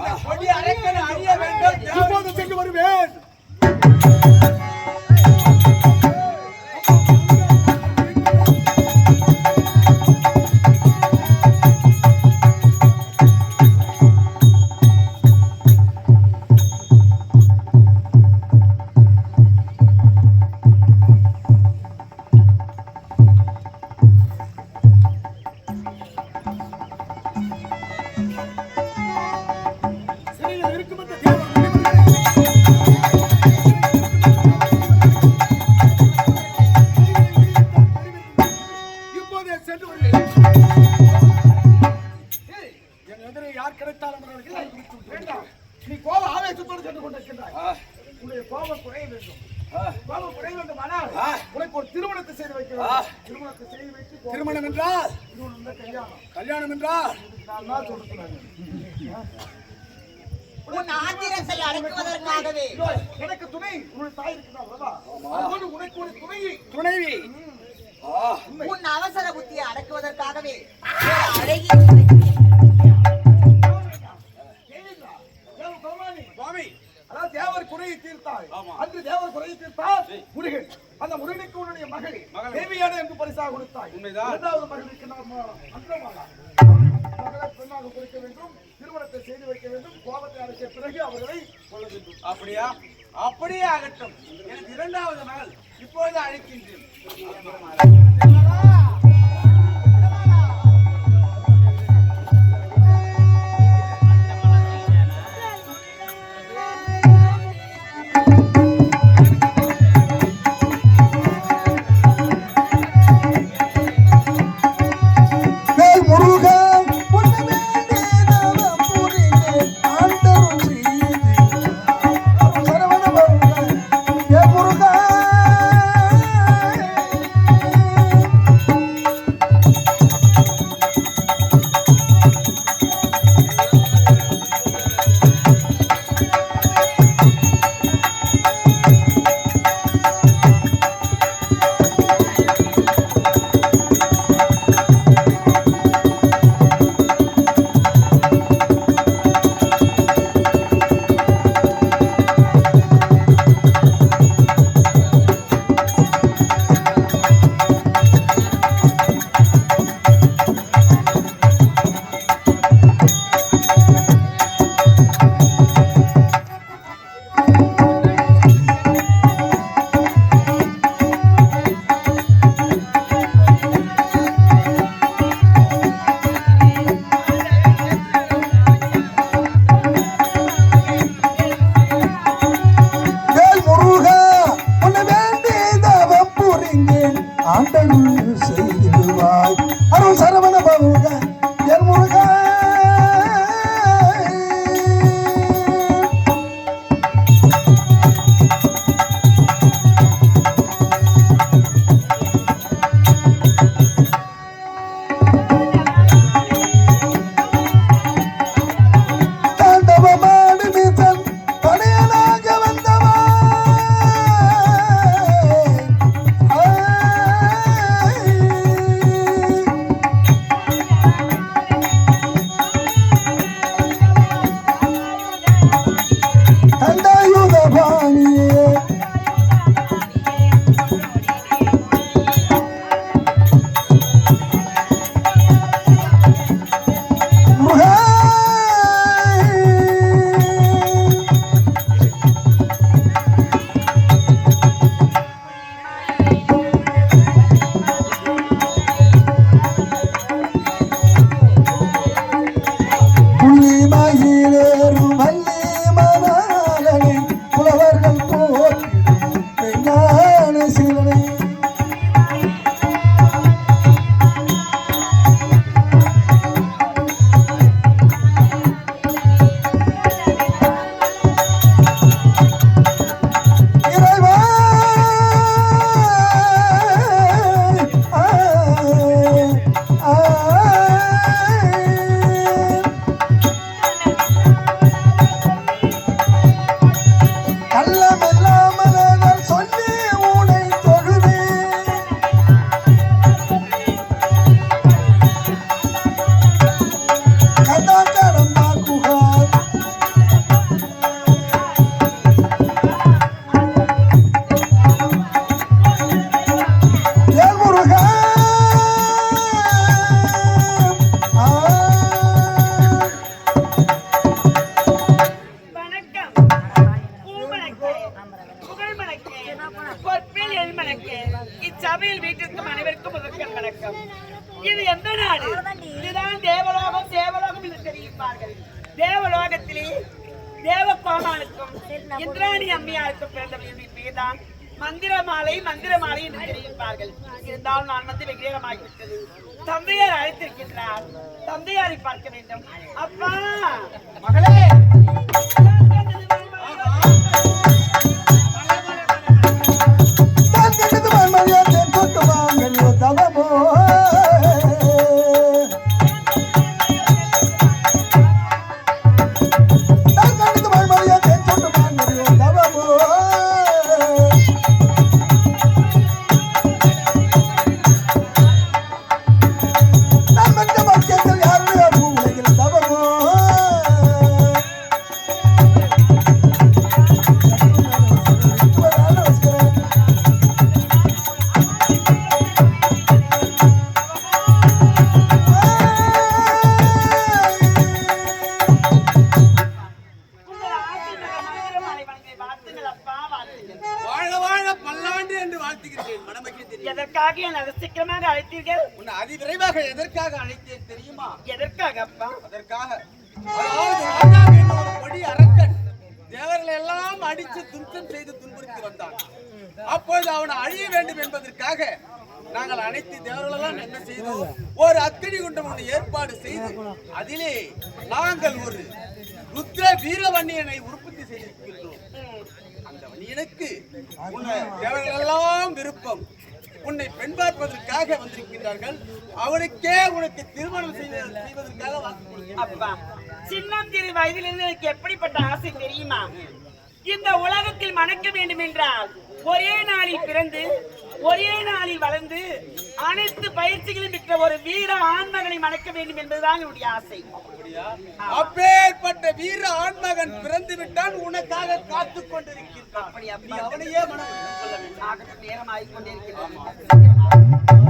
அந்த கொடி அரக்கன் அறிய வேண்டும் இப்போது சென்று வருவேன். சென்று ஏய், என் எதிரே யார் கிடைத்தாலும் வேண்டாம் நீ கோப ஆவேசத்தோடு சென்று கொண்டிருக்கின்றாய் உன்னுடைய கோபம் குறைய வேண்டும் கோபம் குறைய வேண்டும் ஆனால் உனக்கு ஒரு திருமணத்தை செய்து வைக்க திருமணத்தை செய்து வைத்து திருமணம் என்றால் திருமணம் கல்யாணம் கல்யாணம் என்றால் நான் தான் சொல்றேன் உன் ஆத்திரத்தை அடக்குவதற்காகவே எனக்கு துணை உன்னுடைய தாய் இருக்கிறார் உனக்கு ஒரு துணை துணைவி உன் அவசர புத்தியை அடக்குவதற்காகவே அழகி தேவிதா, தேவ பகவானே, சுவாமி. அதாவது தேவர் குறையை தீர்த்தாய் ஆமா. அன்று தேவர் குறையை தீர்த்தால் முருகன் அந்த முருகனுக்கு உன்னுடைய மகள். தேவியான என்று பரிசாக கொடுத்தாய். உண்மைதான். இரண்டாவது மகளுக்கு நாம் மகளை பெண்ணாக கொடுக்க வேண்டும் திருமணத்தை செய்து வைக்க வேண்டும் கோபத்தை அடைக்க பிறகு அவர்களை கொள்ள வேண்டும். அப்படியா? அப்படியே ஆகட்டும். எனக்கு இரண்டாவது மகள். இப்பொழுது அழைக்கின்றேன். முதற்கண் வணக்கம் இச்சபையில் வீட்டிற்கும் அனைவருக்கும் முதற்கண் வணக்கம். இது எந்த நாடு? இதுதான் தேவலோகம் தேவலோகம் என்று தெரிவிப்பார்கள். தேவலோகத்திலே தேவ கோமாளுக்கும் இந்திராணி அம்மையாருக்கும் பிறந்த தான் மந்திரமாலை மந்திரமாலை என்று தெரிவிப்பார்கள். இருந்தாலும் நான் வந்து விக்கிரகமாகிவிட்டது தந்தையார் அழைத்திருக்கின்றார். தந்தையாரை பார்க்க வேண்டும். அப்பா! மகளே! அழைத்தீர்கள்? உன்னை அதிவிரைவாக எதற்காக அழைத்தேன் தெரியுமா? எதற்காக அப்பா அதற்காக கொடி அரக்கன். தேவர்களை எல்லாம் அடித்து துன்பம் செய்து துன்புறுத்தி வந்தான். அப்பொழுது அவனை அழிய வேண்டும் என்பதற்காக நாங்கள் அனைத்து தேவர்களெல்லாம் என்ன செய்தோம்? ஒரு அத்தினி குண்டம் ஒன்று ஏற்பாடு செய்து அதிலே நாங்கள் ஒரு ருத்ர வீரவன்னியனை உற்பத்தி செய்திருக்கின்றோம். அந்த வன்னியனுக்கு உன்னை தேவர்கள் எல்லாம் விருப்பம். உன்னை பெண் பார்ப்பதற்காக வந்திருக்கின்றார்கள். அவனுக்கே உனக்கு திருமணம் செய்வதற்காக அப்பா சின்னம் திரு வயதிலிருந்து எனக்கு எப்படிப்பட்ட ஆசை தெரியுமா? இந்த உலகத்தில் மணக்க வேண்டும் என்றால் ஒரே நாளில் பிறந்து ஒரே நாளில் வளர்ந்து அனைத்து பயிற்சிகளும் பெற்ற ஒரு வீர ஆண்மகனை மணக்க வேண்டும் என்பதுதான் என்னுடைய ஆசை? அப்பேற்பட்ட வீர ஆண்மகன் பிறந்து விட்டான் உனக்காக அப்படி. நீ அவனையே மனம் நேரம் ஆகிக் கொண்டிருக்கிறது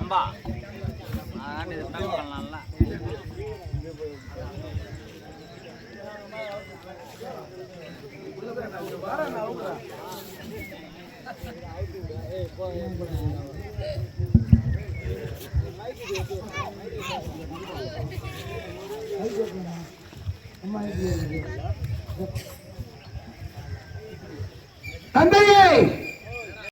அம்பா அதான் இது பேக் பண்ணலாம்ல ஆ தந்தையே!